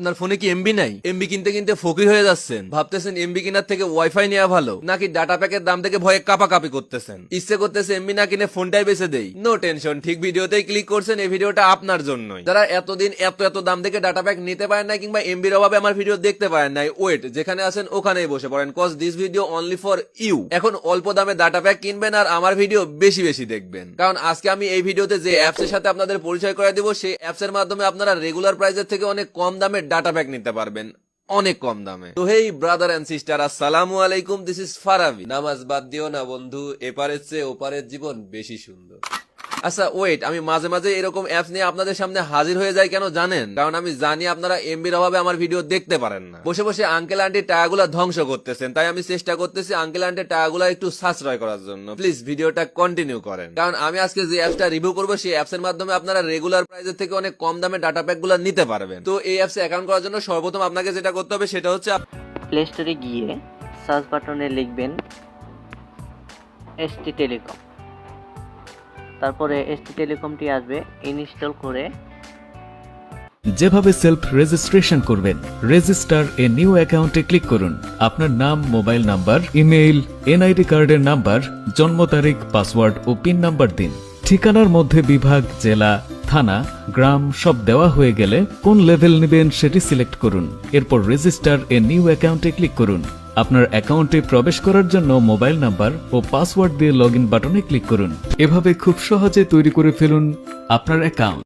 আপনার ফোনে কি এমবি নাই? এমবি কিনতে কিনতে ফকির হয়ে যাচ্ছেন। ভাবতেছেন এমবি কেনার থেকে ওয়াইফাই নেওয়া ভালো, নাকি ডাটা প্যাকের দাম থেকে ভয়ে কাপাকাপি করতেছেন? ইচ্ছে করতেছে এমবি না কিনে ফোনটাই বেঁচে দেই। নো টেনশন ঠিক ভিডিওতেই ক্লিক করছেন এই ভিডিওটা আপনার জন্যই। যারা এতদিন এত এত দাম থেকে ডাটা প্যাক নিতে পারেন নাই কিংবা এমবির অভাবে আমার ভিডিও দেখতে পারেন নাই ওয়েট যেখানে আছেন ওখানেই বসে পড়েন cause this video only for you এখন অল্প দামে ডাটা প্যাক কিনবেন আর আমার ভিডিও বেশি বেশি দেখবেন। কারণ আজকে আমি এই ভিডিওতে যে অ্যাপসের সাথে আপনাদের পরিচয় করে দিব, সেই অ্যাপসের মাধ্যমে আপনারা রেগুলার প্রাইসের থেকে অনেক কম দামে ডাটা প্যাক নিতে পারবেন অনেক কম দামে। তো হেই ব্রাদার এন্ড সিস্টার আসসালামু আলাইকুম দিস ইজ ফারাবি। নামাজ বাদ দিও না বন্ধু, এপারের চেয়ে ওপারের জীবন বেশি সুন্দর। আচ্ছা ওয়েট আমি মাঝে মাঝে এরকম অ্যাপস নিয়ে আপনাদের সামনে হাজির হয়ে যাই কেন জানেন? কারণ আমি জানি আপনারা এমবির অভাবে আমার ভিডিও দেখতে পারেন না। বসে বসে আঙ্কেল আন্টির টাকাগুলো ধ্বংস করতেছেন, তাই আমি চেষ্টা করতেছি আঙ্কেল আন্টির টাকাগুলো একটু সাশ্রয় করার জন্য। প্লিজ ভিডিওটা কন্টিনিউ করেন। কারণ আমি আজকে যে অ্যাপসটা রিভিউ করব, সেই অ্যাপস এর মাধ্যমে আপনারা রেগুলার প্রাইসের থেকে অনেক কম দামে ডাটা প্যাকগুলো নিতে পারবেন। তো এই অ্যাপসে অ্যাকাউন্ট করার জন্য সর্বপ্রথম আপনাকে যেটা করতে হবে, সেটা হচ্ছে প্লে স্টোরে গিয়ে সার্চ বাটনে লিখবেন এসটি টেলিকম তারপরে এসটি টেলিকমটি আসবে, ইনস্টল করে। যেভাবে সেলফ রেজিস্ট্রেশন করবেন রেজিস্টার এ নিউ অ্যাকাউন্টে ক্লিক করুন। আপনার নাম মোবাইল নাম্বার ইমেইল এনআইডি কার্ডের নাম্বার জন্ম তারিখ পাসওয়ার্ড ও পিন নাম্বার দিন। ঠিকানার মধ্যে বিভাগ, জেলা, থানা, গ্রাম সব দেওয়া হয়ে গেলে কোন লেভেল নেবেন সেটি সিলেক্ট করুন। এরপর রেজিস্টার এ নিউ অ্যাকাউন্টে ক্লিক করুন। আপনার অ্যাকাউন্টে প্রবেশ করার জন্য মোবাইল নাম্বার ও পাসওয়ার্ড দিয়ে লগ বাটনে ক্লিক করুন। এভাবে খুব সহজে তৈরি করে ফেলুন আপনার অ্যাকাউন্ট।